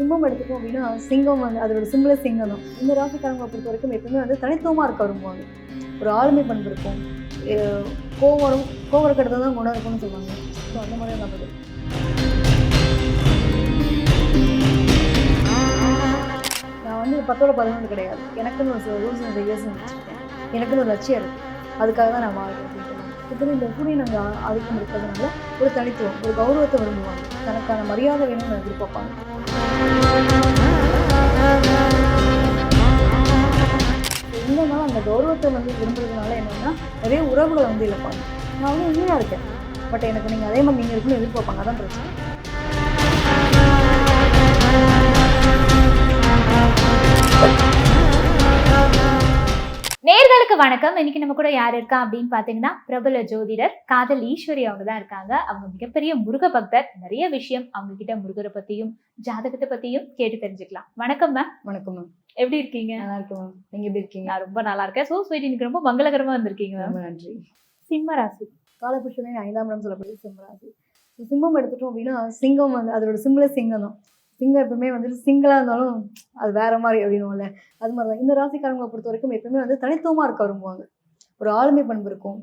சிம்மம் எடுத்துட்டோம் அப்படின்னா சிங்கம் வந்து அதோட சிம்பிள சிங்கம் தான். இந்த ராசிக்காரங்களை பொறுத்த வரைக்கும் எப்பவுமே வந்து தனித்துவமாக இருக்க விரும்புவாங்க. ஒரு ஆளுமை பண்பு இருக்கும். கோவரம் கோவம் தான் குணம் இருக்கும்னு சொல்லுவாங்க. ஸோ அந்த மாதிரி நல்லது நான் வந்து பத்தோட பதினொன்று கிடையாது. எனக்குன்னு ஒரு ரூல்ஸ் அண்ட் ரெகுலேஷன் வச்சுருக்கேன் எனக்குன்னு ஒரு லட்சியம் இருக்குது அதுக்காக தான் நான் வாழ்க்கை அப்படின்ட்டு இந்த சூரியன் நாங்கள் ஆதிக்கம் இருக்கிறதுனால ஒரு தனித்துவம் ஒரு கௌரவத்தை விரும்புவாங்க தனக்கான மரியாதை வேணும்னு எதிர்பார்ப்பாங்க. என்னன்னா அந்த கௌரவத்தை வந்து விரும்புறதுனால என்னன்னா நிறைய உறவுகளை வந்து இழப்பாங்க. நான் வந்து உண்மையாக இருக்கேன். பட் எனக்கு நீங்கள் அதே மாதிரி நீங்கள் இருக்குன்னு எதிர்பார்ப்பாங்க. அதான் பிரச்சனை. வணக்கம். இன்னைக்கு நம்ம கூட யார் இருக்கா அப்படின்னு பாத்தீங்கன்னா பிரபல ஜோதிடர் காதல் ஈஸ்வரி அவங்க தான் இருக்காங்க. அவங்க மிகப்பெரிய முருக பக்தர். நிறைய விஷயம் அவங்க கிட்ட முருகரை பத்தியும் ஜாதகத்தை பத்தியும் கேட்டு தெரிஞ்சுக்கலாம். வணக்கம் மேம் வணக்கம் மேம் எப்படி இருக்கீங்க? நல்லா இருக்கேன் மேம் நீங்கள் எப்படி இருக்கீங்க? நான் ரொம்ப நல்லா இருக்கேன். சோ ஸ்வீட் இன்னைக்கு ரொம்ப மங்களகரமா வந்திருக்கீங்க ரொம்ப நன்றி. சிம்ம ராசி. காலபுருஷனே ஐந்தாம் இடம் சொல்லப்படுது சிம்மராசி ஸோ சிம்மம் எடுத்துட்டோம் அப்படின்னா சிங்கம் வந்து அதோட சிம்பிள சிங்கம் தான். சிங்கம் எப்பவுமே வந்துட்டு சிங்கிளாக இருந்தாலும் அது வேற மாதிரி அப்படின்னும்ல. அது மாதிரி தான் இந்த ராசிக்காரங்களை பொறுத்த வரைக்கும் எப்பவுமே வந்து தனித்துவமாக இருக்க விரும்புவாங்க. ஒரு ஆளுமை பண்பு இருக்கும்.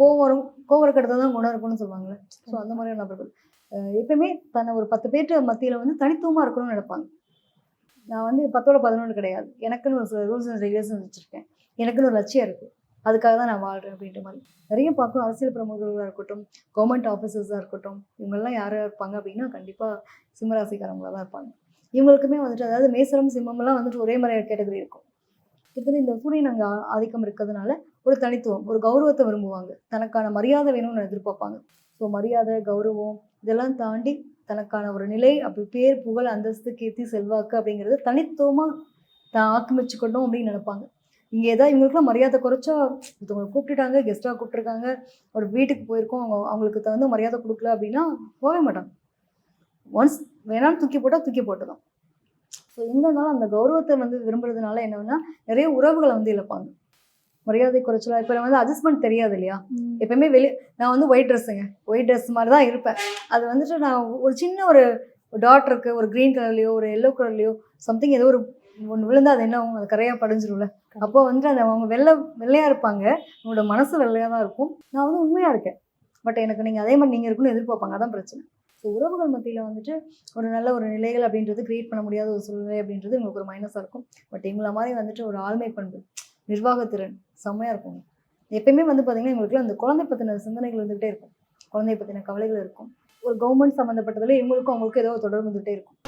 கோவரம் கோவரக்கடத்தை தான் குணம் இருக்கும்னு சொல்லுவாங்கல்ல. ஸோ அந்த மாதிரியான நபர்கள் அஹ் எப்பவுமே தன்னை ஒரு பத்து பேர்ட்டு மத்தியில் வந்து தனித்துவமாக இருக்கணும்னு நினைப்பாங்க. நான் வந்து பத்தோட பதினொன்று கிடையாது. எனக்குன்னு ஒரு ரூல்ஸ் அண்ட் ரெகுலேஷன் வச்சுருக்கேன். எனக்குன்னு ஒரு லட்சியம் இருக்குது அதுக்காக தான் நான் வாழ்கிறேன் அப்படின்ற மாதிரி. நிறைய பார்க்கணும். அரசியல் பிரமுகர்களாக இருக்கட்டும் கவர்மெண்ட் ஆஃபீஸர்ஸாக இருக்கட்டும் இவங்கெல்லாம் யாராக இருப்பாங்க அப்படின்னா கண்டிப்பாக சிம்மராசிக்காரங்களாக தான் இருப்பாங்க. இவங்களுக்குமே வந்துட்டு அதாவது மேசரம் சிம்மம்லாம் வந்துட்டு ஒரே மாதிரி கேட்டகரி இருக்கும். கிட்டத்தட்ட இந்த சூரியன் அங்கே ஆதிக்கம் இருக்கிறதுனால ஒரு தனித்துவம் ஒரு கௌரவத்தை விரும்புவாங்க. தனக்கான மரியாதை வேணும்னு எதிர்பார்ப்பாங்க. ஸோ மரியாதை கௌரவம் இதெல்லாம் தாண்டி தனக்கான ஒரு நிலை அப்படி பேர் புகழ் அந்தஸ்து கீர்த்தி செல்வாக்கு அப்படிங்கிறது தனித்துவமாக தான் ஆக்கிரமிச்சுக்கணும் அப்படின்னு நினைப்பாங்க. இங்கே ஏதாவது இவங்களுக்குலாம் மரியாதை குறைச்சா ஒருத்தவங்களை கூப்பிட்டுட்டாங்க கெஸ்ட்டாக கூப்பிட்ருக்காங்க ஒரு வீட்டுக்கு போயிருக்கோம் அவங்க அவங்களுக்கு தகுந்த மரியாதை கொடுக்கல அப்படின்னா போகவே மாட்டாங்க. ஒன்ஸ் வேணாலும் தூக்கி போட்டால் தூக்கி போட்டுதான் ஸோ எங்கே இருந்தாலும் அந்த கௌரவத்தை வந்து விரும்புறதுனால என்னன்னா நிறைய உறவுகளை வந்து இழப்பாங்க. மரியாதை குறைச்சலா இப்போ வந்து அட்ஜஸ்ட்மெண்ட் தெரியாது இல்லையா? எப்பயுமே வெளியே நான் வந்து ஒயிட் ட்ரெஸ்ஸுங்க ஒயிட் ட்ரெஸ் மாதிரி தான் இருப்பேன். அது வந்துட்டு நான் ஒரு சின்ன ஒரு டாட்டருக்கு ஒரு க்ரீன் கலர்லையோ ஒரு எல்லோ கலர்லையோ சம்திங் ஏதோ ஒரு ஒன்று விழுந்தா அது என்ன ஆகும் அது கரையாக படிஞ்சிரும்ல. அப்போ வந்துட்டு அந்த அவங்க வெள்ளை வெள்ளையாக இருப்பாங்க. உங்களோட மனசு வெள்ளையாக தான் இருக்கும். நான் வந்து உண்மையாக இருக்கேன். பட் எனக்கு நீங்கள் அதே மாதிரி நீங்கள் இருக்குன்னு எதிர்பார்ப்பாங்க. அதான் பிரச்சனை. ஸோ உறவுகள் மத்தியில் வந்துட்டு ஒரு நல்ல ஒரு நிலைகள் அப்படின்றது கிரியேட் பண்ண முடியாத ஒரு சூழ்நிலை அப்படின்றது உங்களுக்கு ஒரு மைனஸாக இருக்கும். பட் இவங்கள மாதிரி வந்துட்டு ஒரு ஆளுமை பண்பு நிர்வாகத்திறன் செம்மையாக இருக்கும். எப்பயுமே வந்து பார்த்தீங்கன்னா எங்களுக்குலாம் அந்த குழந்தை பற்றின சிந்தனைகள் வந்துகிட்டே இருக்கும். குழந்தைய பற்றின கவலைகள் இருக்கும். ஒரு கவர்மெண்ட் சம்மந்தப்பட்டதில் இவங்களுக்கும் அவங்களுக்கும் ஏதோ ஒரு தொடர்பு வந்துகிட்டே இருக்கும்.